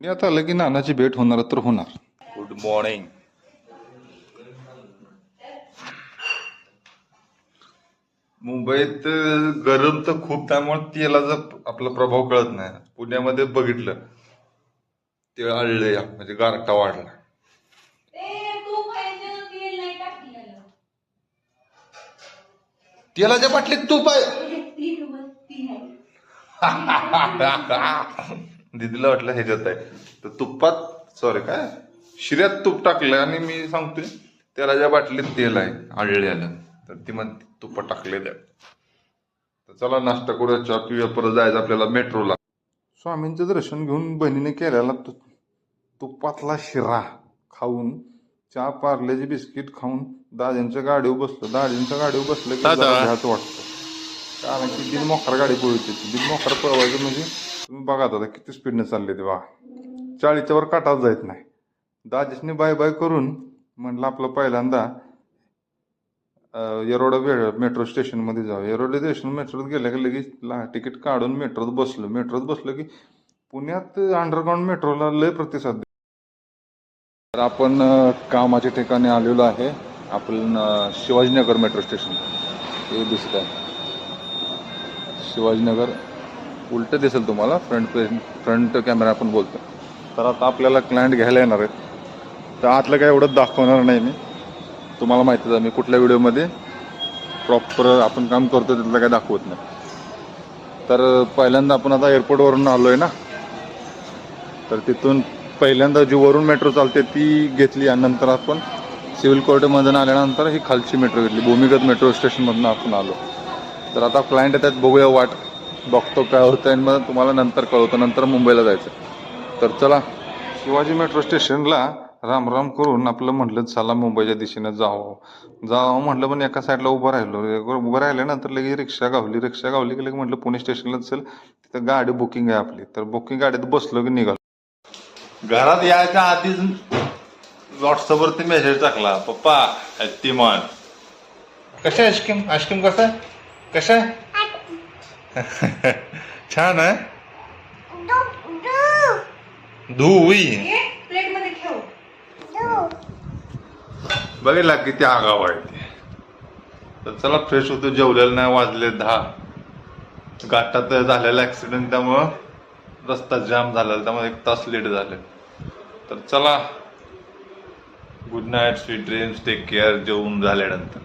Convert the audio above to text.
पुण्यात आलं की नानाची भेट होणार तर होणार. गुड मॉर्निंग मुंबईत गरम तर खूप त्यामुळे तेलाचा आपला प्रभाव कळत नाही. पुण्यामध्ये बघितलं तेल आळलं या म्हणजे गारठा वाढला. ते तू तेलाच्या बाटलीत तूप आहे. दिदीला वाटलं ह्याच्यात आहे तर तुपात सॉरी काय? शिऱ्यात तूप टाकलं आणि मी सांगतोय तेलाच्या बाटलीत तेल आहे आळलेलं तर ती म्हणते तुपात टाकलेलं आहे तर चला नाश्ता करूया चहा पिऊया परत जायचं आपल्याला मेट्रोला. स्वामींचं दर्शन घेऊन बहिणीने केलेला तुपातला शिरा खाऊन चहा पार्ल्याची बिस्किट खाऊन दाजींच्या गाडीवर बसलो. दाजींच्या गाडीवर बसलं की वाटतं. कारण की बिन मोखर गाडी पळवते बिन मोखर पळवायचं म्हणजे तुम्ही बघा आता किती स्पीडने चालले ते वा चाळीच्या वर काटाच जायत नाही. दाजेशने बाय बाय करून म्हटलं आपलं पहिल्यांदा येरोडा वेळ मेट्रो स्टेशनमध्ये जाऊ. येरोडा स्टेशन मेट्रोत गेलं की लगेच ला तिकीट काढून मेट्रोत बसलो. मेट्रोत बसलो की पुण्यात अंडरग्राऊंड मेट्रोला लय प्रतिसाद तर आपण कामाच्या ठिकाणी आलेलो आहे. आपण शिवाजीनगर मेट्रो स्टेशन हे दिसत आहे शिवाजीनगर उलटं दिसेल तुम्हाला. फ्रंट पे फ्रंट कॅमेरा आपण बोलतो तर आता आपल्याला क्लायंट घ्यायला येणार आहेत. तर आतलं काय एवढंच दाखवणार नाही मी. तुम्हाला माहितीच आहे मी कुठल्या व्हिडिओमध्ये प्रॉपर आपण काम करतो तिथलं काय दाखवत नाही. तर पहिल्यांदा आपण आता एअरपोर्टवरून आलो आहे ना. तर तिथून पहिल्यांदा जी वरून मेट्रो चालते ती घेतली आणि नंतर आपण सिव्हिल कोर्टमधून आल्यानंतर ही खालची मेट्रो घेतली. भूमिगत मेट्रो स्टेशनमधून आपण आलो. तर आता क्लायंट त्यात बघूया वाट. बघतो काय होतं आणि मग तुम्हाला नंतर कळवतो. नंतर मुंबईला जायचं. तर चला. शिवाजी मेट्रो स्टेशनला राम राम करून आपलं म्हटलं चला मुंबईच्या दिशेनं जावं. जावं म्हटलं पण एका साईडला उभं राहिलो. उभं राहिल्यानंतर लगेच रिक्षा गावली. रिक्षा गावली की लगेच म्हटलं पुणे स्टेशनला चल. तिथं गाडी बुकिंग आहे आपली. तर बुकिंग गाडीत बसलो की निघालो. घरात यायच्या आधीच व्हॉट्सअपवरती मेसेज टाकला. पप्पा हत्तीमान कशा आईस्क्रीम? आईस्क्रीम कसं आहे? कसं आहे? छान आहे धुई बघितला किती आगाव आहे ते. तर चला फ्रेश होतो जेवलेलं नाही वाजले दहा. घाटात झालेला ऍक्सिडेंट त्यामुळं रस्ता जाम झालेला त्यामुळे एक तास लेट झाले. तर चला good night sweet dreams take care जेवून झाल्यानंतर.